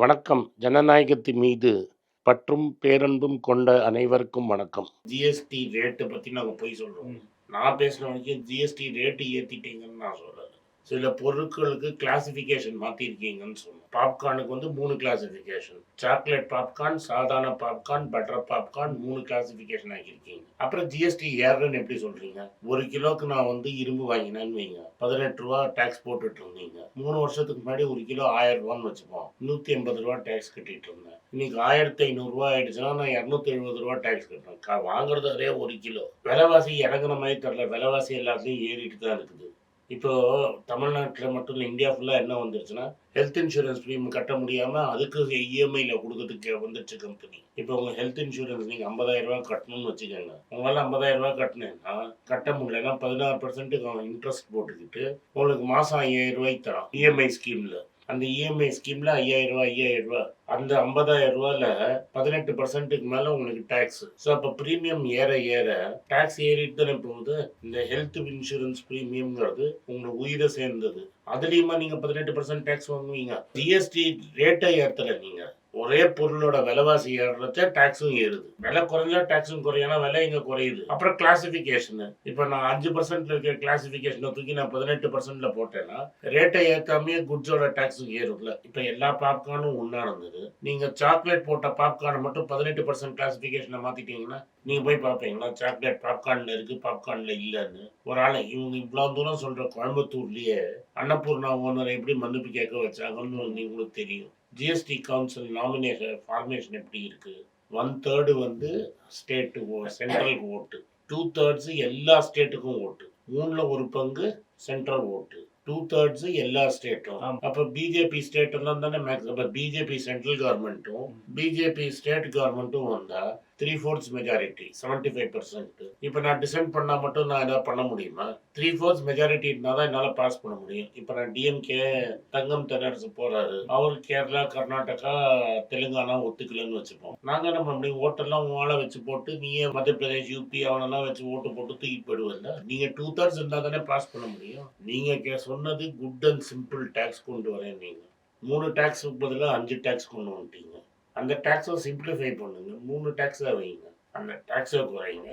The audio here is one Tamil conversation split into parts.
வணக்கம். ஜனநாயகத்தின் மீது பற்றும் பேரன்பும் கொண்ட அனைவருக்கும் வணக்கம். ஜிஎஸ்டி ரேட்டை பற்றி நாங்கள் போய் சொல்கிறோம் நான் பேசின வரைக்கும் ஜிஎஸ்டி ரேட்டு ஏற்றிட்டீங்கன்னு நான் சொல்லலை சில பொருட்களுக்கு கிளாசிஃபிகேஷன் மாற்றிருக்கீங்கன்னு சொன்னோம். பாப்கார்னுக்கு வந்து மூணு கிளாசிஃபிகேஷன் சாக்லேட் பாப்கார்ன் சாதாரண பாப்கார்ன் பட்டர் பாப்கார்ன் மூணு கிளாசிஃபிகேஷன் ஆக்கியிருக்கீங்க. அப்புறம் ஜிஎஸ்டி ஏறுன்னு எப்படி சொல்கிறீங்க ஒரு கிலோக்கு நான் வந்து இரும்பு வாங்கினேன்னு வைங்க. பதினெட்டு ரூபா டேக்ஸ் போட்டுட்டு இருந்தீங்க. மூணு வருஷத்துக்கு முன்னாடி ஒரு கிலோ ஆயிரம் ரூபான்னு வச்சுப்போம். நூற்றி எண்பது ரூபா டேக்ஸ் கட்டிட்டு இருந்தேன். இன்னைக்கு ஆயிரத்தி ஐநூறுரூவா ஆயிடுச்சுன்னா நான் இரநூத்தி எழுபது ரூபா டேக்ஸ் கட்டுறேன். வாங்குறது அதே ஒரு கிலோ. விலைவாசி இறங்குன மாதிரி தெரில விலைவாசி எல்லாத்தையும் ஏறிட்டு தான் இருக்குது. இப்போ தமிழ்நாட்டில் மட்டும் இல்லை இந்தியா ஃபுல்லாக என்ன வந்துருச்சுன்னா ஹெல்த் இன்சூரன்ஸ் ப்ரீமியம் கட்ட முடியாமல் அதுக்கு இஎம்ஐயில் கொடுக்கறதுக்கு வந்துருச்சு கம்பெனி இப்போ உங்கள் ஹெல்த் இன்சூரன்ஸ் நீங்கள் ஐம்பதாயிரம் ரூபா கட்டணும்னு வச்சுக்கோங்க. உங்களால் ஐம்பதாயிரம் ரூபாய் கட்டினேன்னா கட்ட முடியலன்னா பதினாறு பர்சன்ட்டுக்கு அவன் இன்ட்ரெஸ்ட் போட்டுக்கிட்டு உங்களுக்கு மாதம் ஐயாயிரம் ரூபாய்க்கு தரான் இஎம்ஐ ஸ்கீமில் அந்த இஎம்ஐ ஸ்கீமில் ஐயாயிரம் ரூபாய் ஐயாயிரம் ரூபாய். அந்த ஐம்பதாயிரம் ரூபாயில் பதினெட்டு பர்சன்ட்டுக்கு மேலே உங்களுக்கு டேக்ஸ் ஸோ அப்போ ப்ரீமியம் ஏற ஏற டேக்ஸ் ஏறிட்டு தானே போகுது. இந்த ஹெல்த் இன்சூரன்ஸ் ப்ரீமியம்ங்கிறது உங்களுக்கு உயிரை சேர்ந்தது. அதுலேயுமா நீங்கள் பதினெட்டு பர்சன்ட் டேக்ஸ் வாங்குவீங்க? ஜிஎஸ்டி ரேட்டை ஏற்றலை நீங்கள் ஒரே பொருளோட விலைவாசி ஏறுறச்ச டேக்ஸும் ஏறுது. விலை குறைஞ்சா டேக்ஸும் குறையும். விலை இங்க குறையுது. அப்புறம் கிளாசிபிகேஷன் இப்போ நான் அஞ்சு பர்சன்ட்ல இருக்க கிளாசிபிகேஷனை தூக்கி நான் பதினெட்டு பர்சன்ட்ல போட்டேன்னா ரேட்டை ஏற்காமையே குட்ஸோட டேக்ஸும் ஏறும்ல. இப்போ எல்லா பாப்கார்னும் ஒன்றா இருந்தது. நீங்க சாக்லேட் போட்ட பாப்கார்னை மட்டும் பதினெட்டு பர்சன்ட் கிளாசிபிகேஷனை மாத்திட்டீங்கன்னா நீங்க போய் பார்ப்பீங்களா? சாக்லேட் பாப்கார்ன்ல இருக்கு பாப்கார்ன்ல இல்லைன்னு. ஒரு ஆளை இவங்க இவ்வளவு தூரம் சொல்ற கோயம்புத்தூர்லயே அன்னபூர்ணா ஓனரை எப்படி மன்னிப்பு கேட்க வச்சாங்கன்னு உங்களுக்கு தெரியும். ஜிஎஸ்டி கவுன்சில் நாமினேஷன் ஃபார்மேஷன் எப்படி இருக்குது ஒன் தேர்டு வந்து ஸ்டேட்டு சென்ட்ரல் ஓட்டு டூ தேர்ட்ஸு எல்லா ஸ்டேட்டுக்கும் ஓட்டு மூணில் ஒரு பங்கு சென்ட்ரல் ஓட்டு டூ தேர்ட்ஸ் எல்லா ஸ்டேட்டும். அப்ப பிஜேபி ஸ்டேட் எல்லாம் தானே பிஜேபி சென்ட்ரல் கவர்மெண்ட்டும் பிஜேபி ஸ்டேட் கவர்மெண்ட்டும் வந்தா three fourths majority seventy five percent இப்போ நான் டிசைட் பண்ணா மட்டும் நான் ஏதாவது பண்ண முடியுமா? த்ரீ ஃபோர்த்ஸ் மெஜாரிட்டி இருந்தால் தான் என்னால் பாஸ் பண்ண முடியும். இப்போ நான் டிஎம்கே தங்கம் தென்னரசு போறாரு. அவர் கேரளா கர்நாடகா தெலுங்கானா ஒத்துக்கலன்னு வச்சுப்போம். நாங்கள் என்ன பண்ண முடியும்? ஓட்டெல்லாம் உங்களால வச்சு போட்டு நீயே மத்திய பிரதேஷ் யூபி அவனெல்லாம் வச்சு ஓட்டு போட்டு தூக்கி போயிடுவல்ல நீங்க டூ தேர்ட்ஸ் இருந்தால் தானே பாஸ் பண்ண முடியும். நீங்க கே- சொன்னது குட் அண்ட் சிம்பிள் டேக்ஸ் கொண்டு வரேன் நீங்கள் மூணு டேக்ஸுக்கு பதிலாக அஞ்சு டேக்ஸ் கொண்டு வந்துட்டீங்க. அந்த டேக்ஸை சிம்பிளிஃபை பண்ணுங்க. மூணு டேக்ஸாக வைங்க. அந்த டேக்ஸை குறைங்க.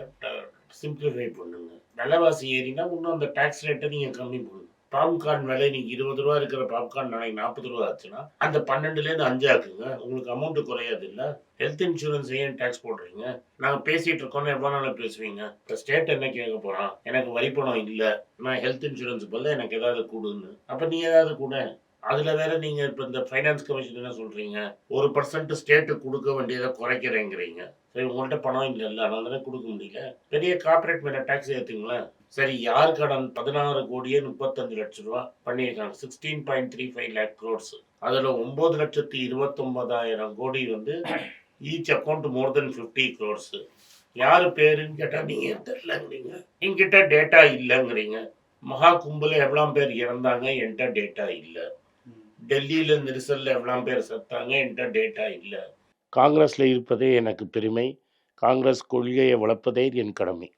சிம்பிளிஃபை பண்ணுங்க. விலைவாசி ஏறினா இன்னும் அந்த டேக்ஸ் ரேட்டை நீங்கள் கம்மி பண்ணுங்க. பாப்கார்ன் விலை நீங்கள் இருபது ரூபா இருக்கிற பாப்கார்ன் நாளைக்கு நாற்பது ரூபா ஆச்சுன்னா அந்த பன்னெண்டுலேருந்து அஞ்சு ஆக்குங்க. உங்களுக்கு அமௌண்ட் குறையாது இல்லை. ஹெல்த் இன்சூரன்ஸ் ஏன் டேக்ஸ் போடுறீங்க? நாங்கள் பேசிட்டு இருக்கோம்னு எவ்வளோ நாள் பேசுவீங்க? இப்போ ஸ்டேட் என்ன கேட்க போகிறான் எனக்கு வரி பணம் இல்லை. நான் ஹெல்த் இன்சூரன்ஸ் பதில் எனக்கு ஏதாவது கொடுன்னு. அப்போ நீ ஏதாவது கூட. அதுல வேற நீங்க இப்ப இந்த ஃபைனான்ஸ் கமிஷன் என்ன சொல்றீங்க? ஒரு பர்சன்ட் ஸ்டேட்டு கொடுக்க வேண்டியதை குறைக்கிறேங்கிறீங்க. சரி உங்கள்கிட்ட பணம் இல்லைல்ல. அதனால தானே கொடுக்க முடியல. பெரிய கார்பரேட் மேல டாக்ஸ் ஏத்துங்களேன். சரி யார் கடன்? பதினாறு கோடியே முப்பத்தஞ்சு லட்சம் ரூபா பண்ணியிருக்காங்க. Sixteen point three five lakh crores அதில் ஒம்பது லட்சத்தி இருபத்தொம்பதாயிரம் கோடி வந்து each account more than fifty crores யார் பேருன்னு கேட்டால் நீங்கள் தெரிலங்கிறீங்க என்கிட்ட டேட்டா இல்லைங்கிறீங்க. மகா கும்பல எவ்வளோ பேர் இறந்தாங்க என்கிட்ட டேட்டா இல்லை. டெல்லியில் நெரிசலில் எவ்வளோ பேர் செத்தாங்க என்கிட்ட டேட்டா இல்லை. காங்கிரஸில் இருப்பதே எனக்கு பெருமை. காங்கிரஸ் கொள்கையை வளர்ப்பதே என் கடமை.